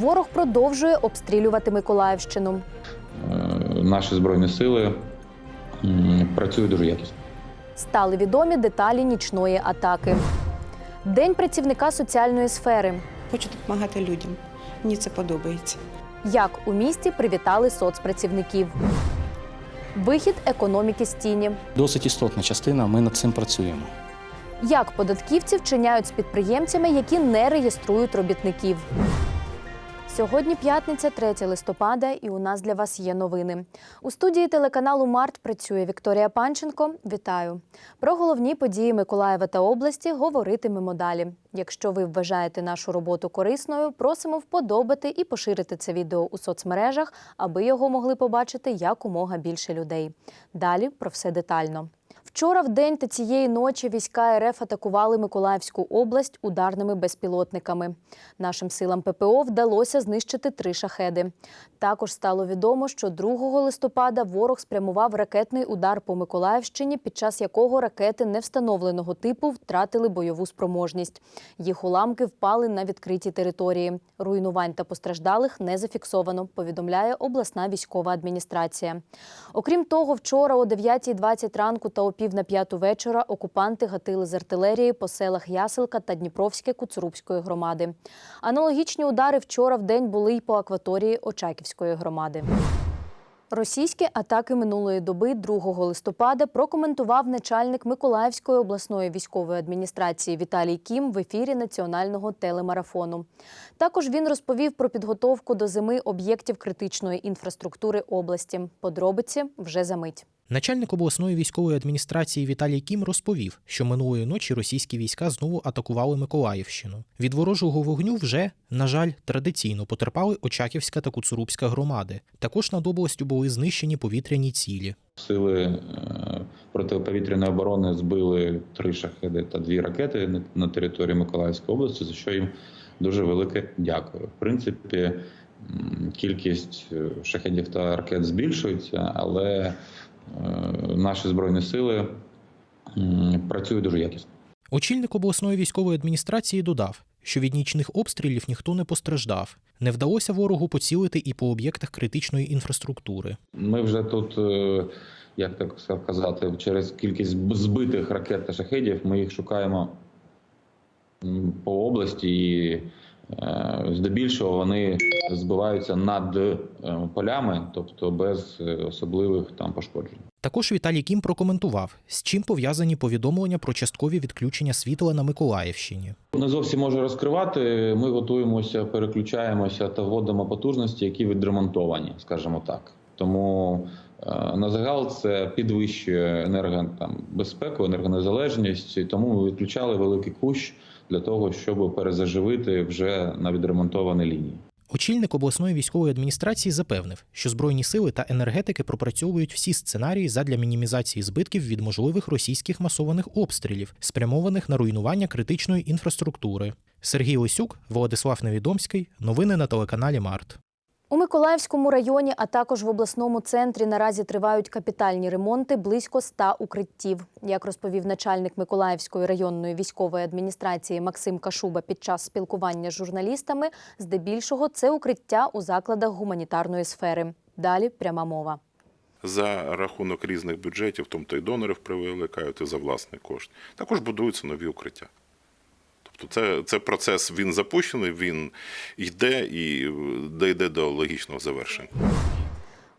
Ворог продовжує обстрілювати Миколаївщину. Е, Наші збройні сили працюють дуже якісно. Стали відомі деталі нічної атаки. День працівника соціальної сфери. Хочу допомагати людям. Мені це подобається. Як у місті привітали соцпрацівників. Вихід економіки з тіні. Досить істотна частина. Ми над цим працюємо. Як податківці вчиняють з підприємцями, які не реєструють робітників. Сьогодні п'ятниця, 3 листопада, і у нас для вас є новини. У студії телеканалу Март працює Вікторія Панченко. Вітаю! Про головні події Миколаєва та області говоритимемо далі. Якщо ви вважаєте нашу роботу корисною, просимо вподобати і поширити це відео у соцмережах, аби його могли побачити якомога більше людей. Далі про все детально. Вчора в день та цієї ночі війська РФ атакували Миколаївську область ударними безпілотниками. Нашим силам ППО вдалося знищити три шахеди. Також стало відомо, що 2 листопада ворог спрямував ракетний удар по Миколаївщині, під час якого ракети невстановленого типу втратили бойову спроможність. Їх уламки впали на відкритій території. Руйнувань та постраждалих не зафіксовано, повідомляє обласна військова адміністрація. Окрім того, вчора о 9.20 ранку та о пів на п'яту вечора окупанти гатили з артилерії по селах Яселка та Дніпровське Куцурубської громади. Аналогічні удари вчора в день були й по акваторії Очаківської громади. Російські атаки минулої доби 2 листопада прокоментував начальник Миколаївської обласної військової адміністрації Віталій Кім в ефірі національного телемарафону. Також він розповів про підготовку до зими об'єктів критичної інфраструктури області. Подробиці вже за мить. Начальник обласної військової адміністрації Віталій Кім розповів, що минулої ночі російські війська знову атакували Миколаївщину. Від ворожого вогню вже, на жаль, традиційно потерпали Очаківська та Куцурубська громади. Також над областю були знищені повітряні цілі. Сили е, протиповітряної оборони збили три шахеди та дві ракети на- території Миколаївської області, за що їм дуже велике дякую. В принципі, кількість е, шахедів та ракет збільшується, але наші збройні сили працюють дуже якісно. Очільник обласної військової адміністрації додав, що від нічних обстрілів ніхто не постраждав. Не вдалося ворогу поцілити і по об'єктах критичної інфраструктури. Ми вже тут, е, як так сказати, через кількість збитих ракет та шахедів ми їх шукаємо по області, і е, здебільшого вони збиваються над е, полями, тобто без е, особливих там пошкоджень. Також Віталій Кім прокоментував, з чим пов'язані повідомлення про часткові відключення світла на Миколаївщині. Не зовсім можу розкривати. Ми готуємося, переключаємося та вводимо потужності, які відремонтовані, скажімо так. Тому е, на загал це підвищує енергобезпеку, енергонезалежність. Тому ми відключали великий кущ для того, щоб перезаживити вже на відремонтовані лінії. Очільник обласної військової адміністрації запевнив, що збройні сили та енергетики пропрацьовують всі сценарії задля мінімізації збитків від можливих російських масованих обстрілів, спрямованих на руйнування критичної інфраструктури. Сергій Лисюк, Владислав Невідомський. Новини на телеканалі Март. У Миколаївському районі, а також в обласному центрі наразі тривають капітальні ремонти близько 100 укриттів. Як розповів начальник Миколаївської районної військової адміністрації Максим Кашуба під час спілкування з журналістами, здебільшого це укриття у закладах гуманітарної сфери. Далі пряма мова. за рахунок різних бюджетів, в тому то й донорів привлекають і за власний кошт. Також будуються нові укриття. Тобто це, це процес він запущений, він йде і дійде до логічного завершення.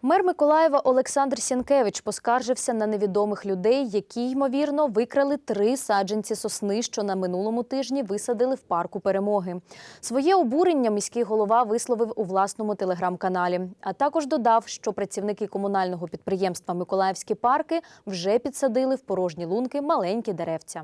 Мер Миколаєва Олександр Сянкевич поскаржився на невідомих людей, які, ймовірно, викрали три саджанці сосни, що на минулому тижні висадили в парку перемоги. Своє обурення міський голова висловив у власному телеграм-каналі, а також додав, що працівники комунального підприємства Миколаївські парки вже підсадили в порожні лунки маленькі деревця.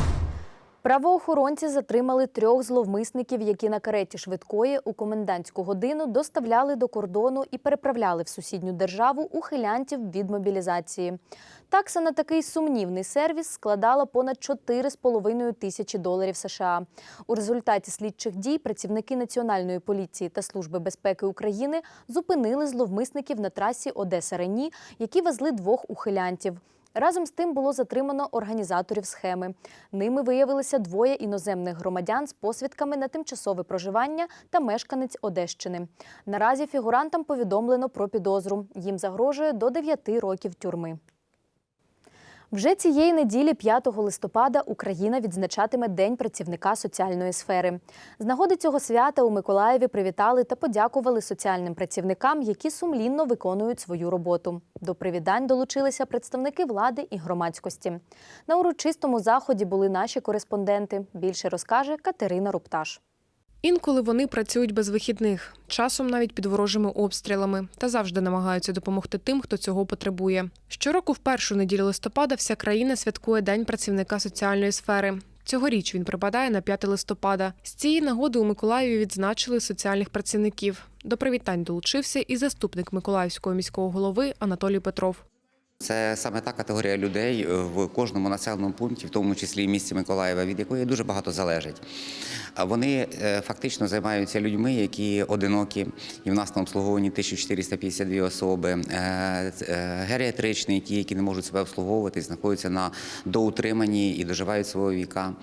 Правоохоронці затримали трьох зловмисників, які на кареті швидкої у комендантську годину доставляли до кордону і переправляли в сусідню державу ухилянтів від мобілізації. Такса на такий сумнівний сервіс складала понад 4,5 тисячі доларів США. У результаті слідчих дій працівники Національної поліції та Служби безпеки України зупинили зловмисників на трасі Одеса Рені, які везли двох ухилянтів. Разом з тим було затримано організаторів схеми. Ними виявилися двоє іноземних громадян з посвідками на тимчасове проживання та мешканець Одещини. Наразі фігурантам повідомлено про підозру. Їм загрожує до 9 років тюрми. Вже цієї неділі, 5 листопада, Україна відзначатиме День працівника соціальної сфери. З нагоди цього свята у Миколаєві привітали та подякували соціальним працівникам, які сумлінно виконують свою роботу. До привітань долучилися представники влади і громадськості. На урочистому заході були наші кореспонденти. Більше розкаже Катерина Рупташ. Інколи вони працюють без вихідних, часом навіть під ворожими обстрілами, та завжди намагаються допомогти тим, хто цього потребує. Щороку, в першу неділю листопада, вся країна святкує День працівника соціальної сфери. Цьогоріч він припадає на 5 листопада. З цієї нагоди у Миколаєві відзначили соціальних працівників. До привітань долучився і заступник Миколаївського міського голови Анатолій Петров. Це саме та категорія людей е, в кожному населеному пункті, в тому числі і місті Миколаєва, від якої дуже багато залежить. Вони е, фактично займаються людьми, які одинокі, і в нас на обслуговуванні 1452 особи, е, геріатричні, ті, які не можуть себе обслуговувати, знаходяться на доутриманні і доживають свого віка.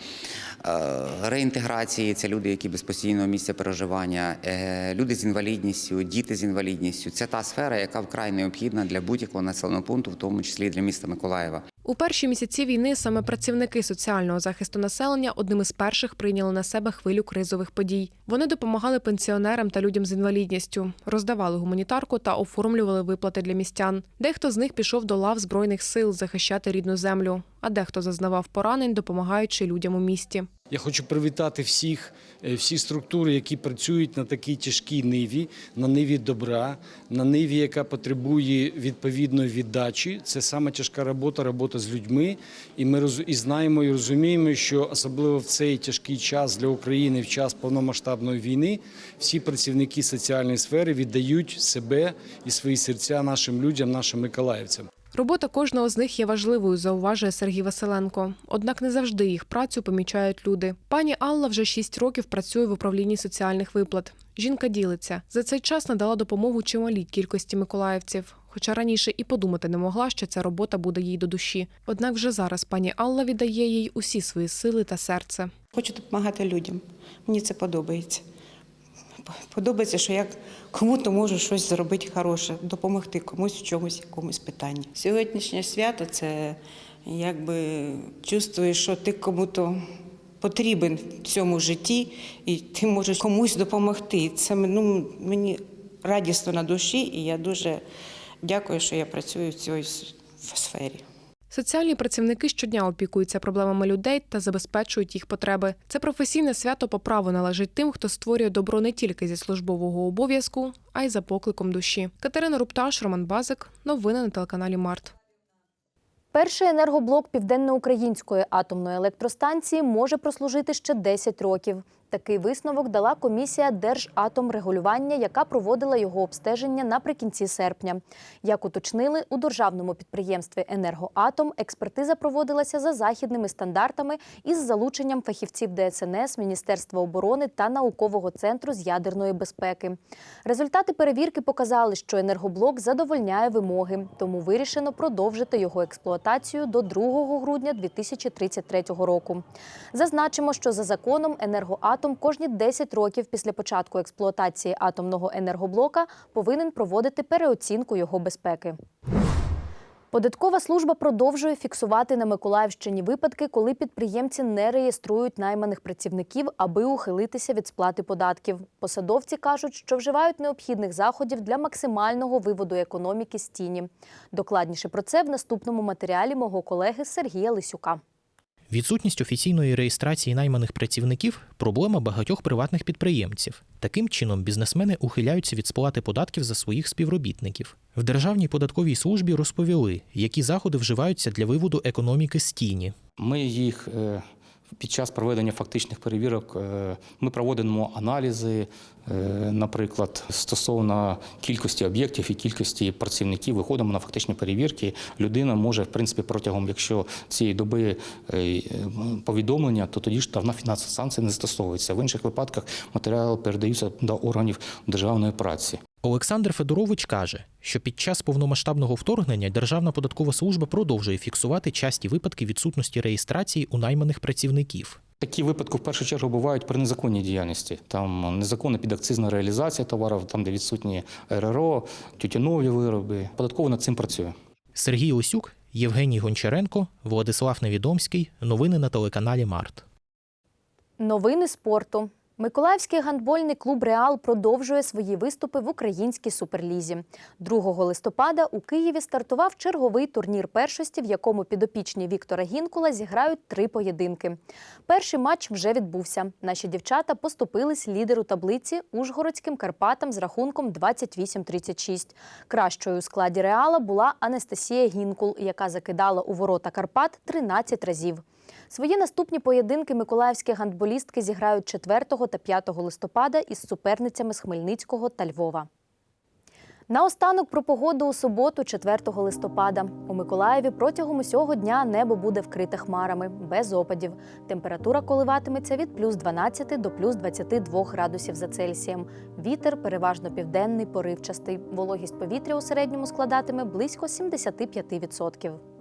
Реінтеграції це люди, які без постійного місця проживання, е, люди з інвалідністю, діти з інвалідністю. Це та сфера, яка вкрай необхідна для будь-якого населеного пункту, тому числі і для міста Миколаєва. У перші місяці війни саме працівники соціального захисту населення одним із перших прийняли на себе хвилю кризових подій. Вони допомагали пенсіонерам та людям з інвалідністю, роздавали гуманітарку та оформлювали виплати для містян. Дехто з них пішов до лав збройних сил захищати рідну землю, а дехто зазнавав поранень, допомагаючи людям у місті. Я хочу привітати всіх, е, всі структури, які працюють на такій тяжкій ниві, на ниві добра, на ниві, яка потребує відповідної віддачі. Це саме тяжка робота, робота з людьми. І ми і знаємо і розуміємо, що особливо в цей тяжкий час для України, в час повномасштабної війни, всі працівники соціальної сфери віддають себе і свої серця нашим людям, нашим миколаївцям. Робота кожного з них є важливою, зауважує Сергій Василенко. Однак не завжди їх працю помічають люди. Пані Алла вже шість років працює в управлінні соціальних виплат. Жінка ділиться за цей час надала допомогу чималій кількості миколаївців. Хоча раніше і подумати не могла, що ця робота буде їй до душі. Однак вже зараз пані Алла віддає їй усі свої сили та серце. Хочу допомагати людям. Мені це подобається. Подобається, що я кому-то можу щось зробити хороше, допомогти комусь в чомусь, якомусь питанні. Сьогоднішнє свято це якби чувствуєш, що ти кому-то потрібен в цьому житті, і ти можеш комусь допомогти. Це ну, мені радісно на душі, і я дуже дякую, що я працюю в цій сфері. Соціальні працівники щодня опікуються проблемами людей та забезпечують їх потреби. Це професійне свято по праву належить тим, хто створює добро не тільки зі службового обов'язку, а й за покликом душі. Катерина Рупташ, Роман Базик. Новини на телеканалі Март. Перший енергоблок Південноукраїнської атомної електростанції може прослужити ще 10 років. Такий висновок дала комісія Держатомрегулювання, яка проводила його обстеження наприкінці серпня. Як уточнили, у державному підприємстві Енергоатом експертиза проводилася за західними стандартами із залученням фахівців ДСНС, Міністерства оборони та наукового центру з ядерної безпеки. Результати перевірки показали, що енергоблок задовольняє вимоги, тому вирішено продовжити його експлуатацію до 2 грудня 2033 року. Зазначимо, що за законом енергоатом кожні 10 років після початку експлуатації атомного енергоблока повинен проводити переоцінку його безпеки. Податкова служба продовжує фіксувати на Миколаївщині випадки, коли підприємці не реєструють найманих працівників, аби ухилитися від сплати податків. Посадовці кажуть, що вживають необхідних заходів для максимального виводу економіки з тіні. Докладніше про це в наступному матеріалі мого колеги Сергія Лисюка. Відсутність офіційної реєстрації найманих працівників проблема багатьох приватних підприємців. Таким чином, бізнесмени ухиляються від сплати податків за своїх співробітників. В Державній податковій службі розповіли, які заходи вживаються для виводу економіки з тіні. Ми їх е, Під час проведення фактичних перевірок е, ми проводимо аналізи, е, наприклад, стосовно кількості об'єктів і кількості працівників. Виходимо на фактичні перевірки. Людина може, в принципі, протягом, якщо цієї доби е, повідомлення, то тоді штрафна фінансова санкція не застосовується. В інших випадках матеріали передаються до органів державної праці. Олександр Федорович каже, що під час повномасштабного вторгнення Державна податкова служба продовжує фіксувати часті випадки відсутності реєстрації у найманих працівників. Такі випадки в першу чергу бувають при незаконній діяльності. Там незаконна підакцизна реалізація товарів, там де відсутні РРО, тютюнові вироби. Податково над цим працює. Сергій Осюк, Євгеній Гончаренко, Владислав Невідомський. Новини на телеканалі Март. Новини спорту. Миколаївський гандбольний клуб Реал продовжує свої виступи в українській суперлізі. 2 листопада у Києві стартував черговий турнір першості, в якому підопічні Віктора Гінкула зіграють три поєдинки. Перший матч вже відбувся. Наші дівчата поступились лідеру таблиці Ужгородським Карпатам з рахунком 28-36. Кращою у складі Реала була Анастасія Гінкул, яка закидала у ворота Карпат 13 разів. Свої наступні поєдинки миколаївські гандболістки зіграють 4 та 5 листопада із суперницями з Хмельницького та Львова. Наостанок про погоду у суботу, 4 листопада. У Миколаєві протягом усього дня небо буде вкрите хмарами, без опадів. Температура коливатиметься від плюс 12 до плюс 22 градусів за Цельсієм. Вітер переважно південний, поривчастий. Вологість повітря у середньому складатиме близько 75%.